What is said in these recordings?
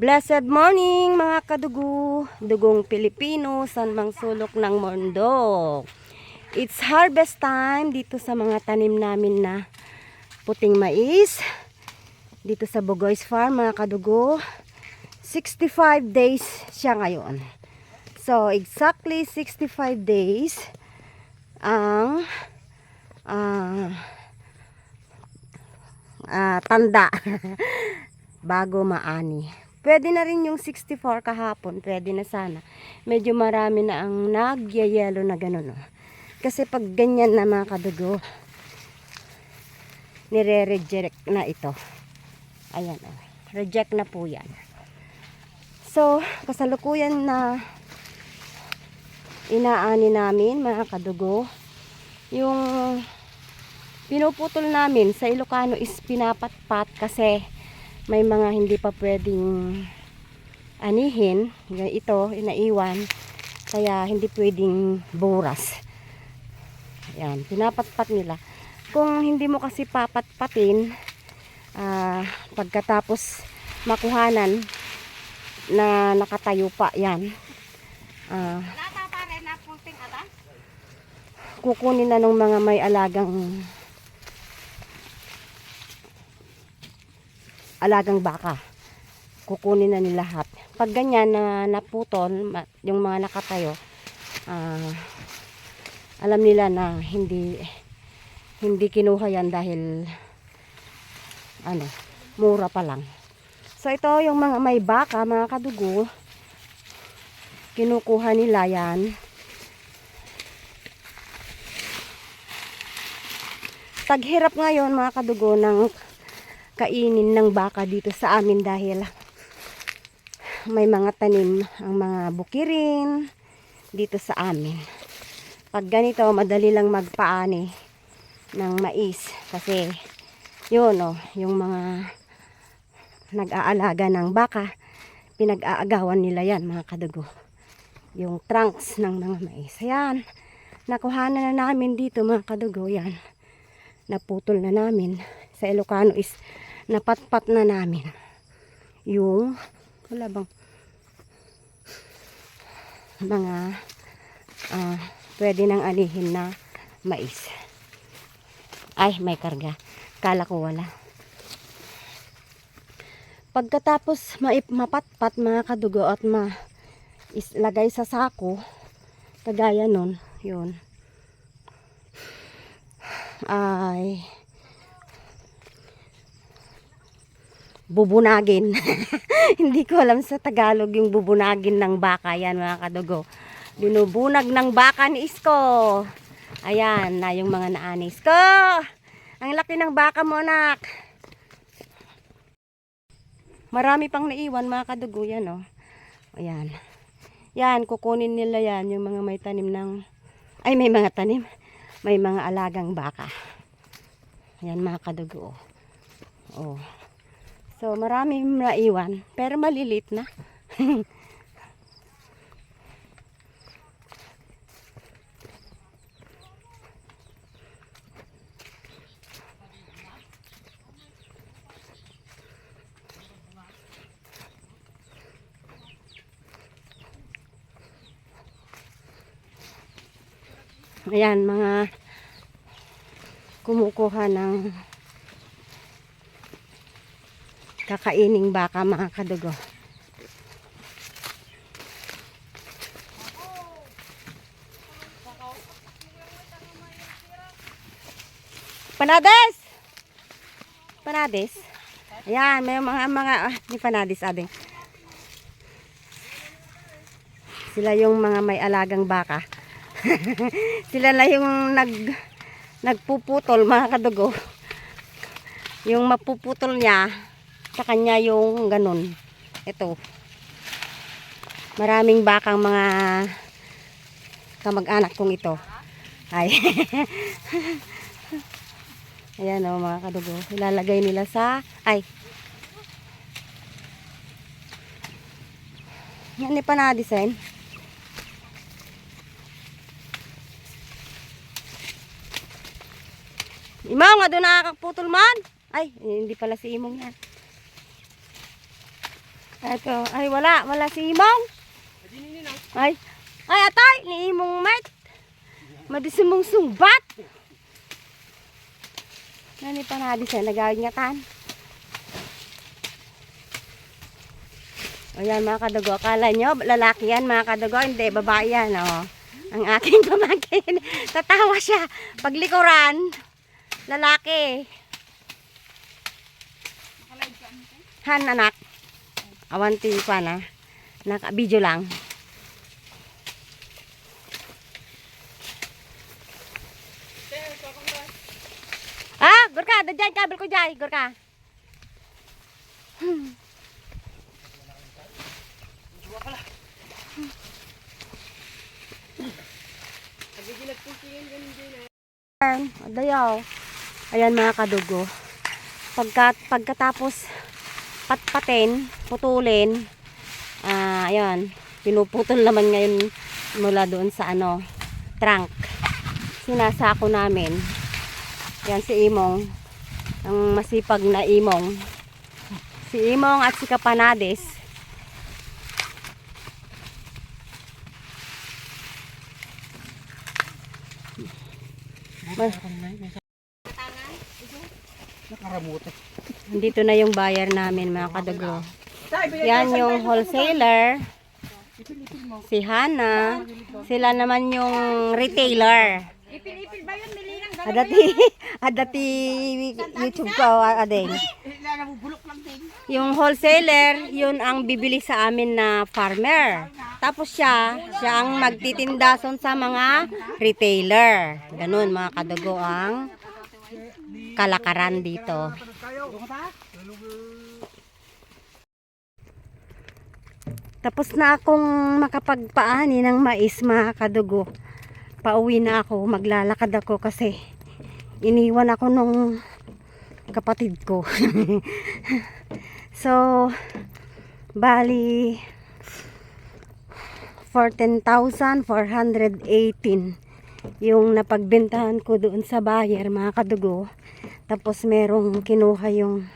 Blessed morning mga kadugo, dugong Pilipino, san mang sulok ng mundo. It's harvest time dito sa mga tanim namin na puting mais. Dito sa Bogoys Farm mga kadugo. 65 days siya ngayon. So exactly 65 days ang ah ah, tanda bago maani. Pwede na rin yung 64 kahapon, pwede na sana. Medyo marami na ang nagyayelo na ganun. Oh. Kasi pag ganyan na mga kadugo, nire-reject na ito. Ayan, oh. reject na po yan. So, kasalukuyan na inaani namin mga kadugo, yung pinuputol namin sa Ilocano is pinapatpat kasi may mga hindi pa pwedeng anihin. Ito, inaiwan. Kaya hindi pwedeng buras. Yan, pinapatpat nila. Kung hindi mo kasi papatpatin, ah, pagkatapos makuhanan na nakatayo pa, yan. Ata? kukunin na ng mga may alagang alagang baka. Kukunin na nila lahat. Pag ganyan na naputol, yung mga nakatayo, ah, alam nila na hindi hindi kinuha yan dahil ano, mura pa lang. So ito yung mga may baka, mga kadugo, kinukuha nila yan. Taghirap ngayon mga kadugo ng kainin ng baka dito sa amin dahil may mga tanim ang mga bukirin dito sa amin. Pag ganito, madali lang magpaani ng mais kasi yun oh, yung mga nag-aalaga ng baka, pinag-aagawan nila yan mga kadugo. Yung trunks ng mga mais. Ayan, nakuhanan na namin dito mga kadugo yan. Naputol na namin. Sa Ilocano is napatpat na namin yung wala bang mga ah, pwede nang anihin na mais. Ay, may karga. Kala ko wala. Pagkatapos maip, mapatpat mga kadugo at ma is, lagay sa sako, kagaya nun, yun, ay bubunagin. Hindi ko alam sa Tagalog yung bubunagin ng baka. Yan mga kadugo. Binubunag ng baka ni Isko. Ayan na yung mga naani. Isko! Ang laki ng baka mo anak. Marami pang naiwan mga kadugo yan oh. Ayan. Yan, kukunin nila yan yung mga may tanim ng ay may mga tanim. May mga alagang baka. Yan mga kadugo. Oh. So, marami naiwan. Pero malilit na. Ayan, mga kumukuha ng kakaining baka mga kadugo. Panades! Panades? Ayan, may mga mga ah, ni Panades abing. Sila yung mga may alagang baka. Sila na yung nag nagpuputol mga kadugo. Yung mapuputol niya, sa kanya yung ganun. Ito. Maraming bakang mga kamag-anak kong ito. Ay. Ayan o mga kadugo. Ilalagay nila sa... Ay. Yan pa na-design. Imaw nga doon nakakaputol man. Ay, hindi pala si Imong yan. Ito, ay wala, wala si Imong. Ay, ay atay, ni Imong mate. Madisimong sungbat. Nani pa na di siya nagawin nga. Ayan mga kadugo, akala nyo lalaki yan mga kadugo, hindi, babae yan oh. Ang aking pamangkin, tatawa siya. Paglikuran, lalaki. Han anak. Awanti pa na. Naka-video lang. Ah, Gurka, dadyan kabel ko dyan, Gurka. Hmm. Ayan, Dayaw. Ayan mga kadugo. Pagka, pagkatapos patpatin, putulin, ah, ayan, pinuputol naman ngayon mula doon sa ano, trunk. Sinasako namin. Yan si Imong. Ang masipag na Imong. Si Imong at si Kapanades. Nakaramutan. Nandito na yung buyer namin mga kadugo. Yan yung wholesaler. Si Hana. Sila naman yung retailer. Ipil-ipil ba yun? Mili ng Adati, adati YouTube ko, adeng. Lang din. Yung wholesaler, yun ang bibili sa amin na farmer. Tapos siya, siya ang magtitindason sa mga retailer. Ganun mga kadugo ang kalakaran dito. Tapos na akong makapagpaani ng mais mga kadugo. Pauwi na ako, maglalakad ako kasi iniwan ako nung kapatid ko. so, bali 14,418 yung napagbentahan ko doon sa buyer mga kadugo. Tapos merong kinuha yung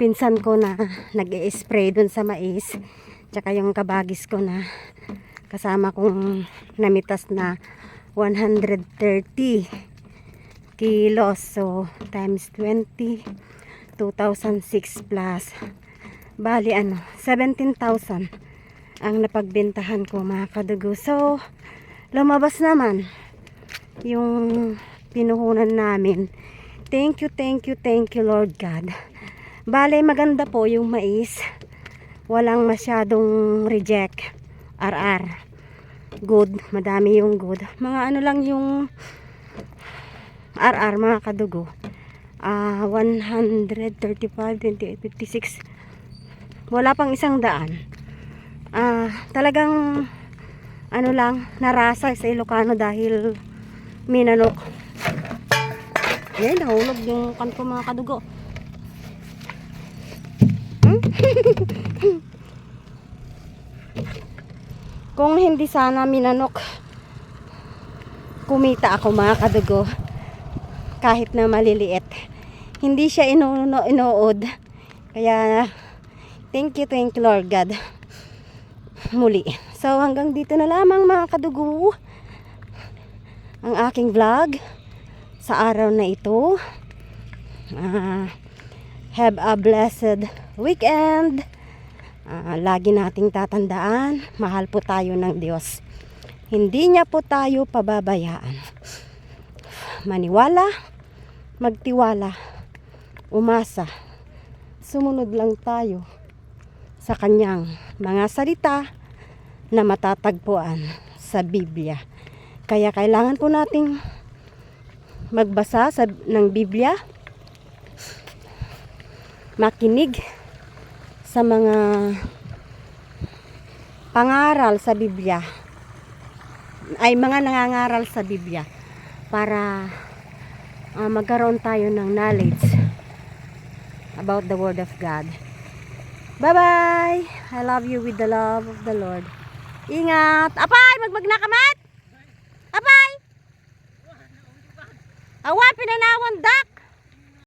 pinsan ko na nag spray doon sa mais. Tsaka yung kabagis ko na kasama kong namitas na 130 kilos. So, times 20, 2006 plus. Bali, ano, 17,000 ang napagbentahan ko mga kadugo. So, lumabas naman yung pinuhunan namin. Thank you, thank you, thank you Lord God. Bale, maganda po yung mais. Walang masyadong reject. RR. Good. Madami yung good. Mga ano lang yung RR mga kadugo. Ah, 135, 28, 56. Wala pang isang daan. Ah, talagang ano lang, narasa sa Ilocano dahil minanok. Yan, nahulog yung kan ko mga kadugo. Hmm? Kung hindi sana minanok, kumita ako mga kadugo. Kahit na maliliit. Hindi siya inuno, inuod. Kaya, thank you, thank you Lord God. Muli. So, hanggang dito na lamang mga kadugo. Ang aking vlog sa araw na ito. Ah, have a blessed weekend. Ah, lagi nating tatandaan, mahal po tayo ng Diyos. Hindi niya po tayo pababayaan. Maniwala, magtiwala, umasa. Sumunod lang tayo sa kanyang mga salita na matatagpuan sa Biblia. Kaya kailangan po nating magbasa sa, ng Biblia, makinig sa mga pangaral sa Biblia, ay mga nangangaral sa Biblia para ah, magkaroon tayo ng knowledge about the Word of God. Bye-bye! I love you with the love of the Lord. Ingat! Apay! Magmag na kamat! ಆ ವಾಪಿನ ನಾ ಒಂದು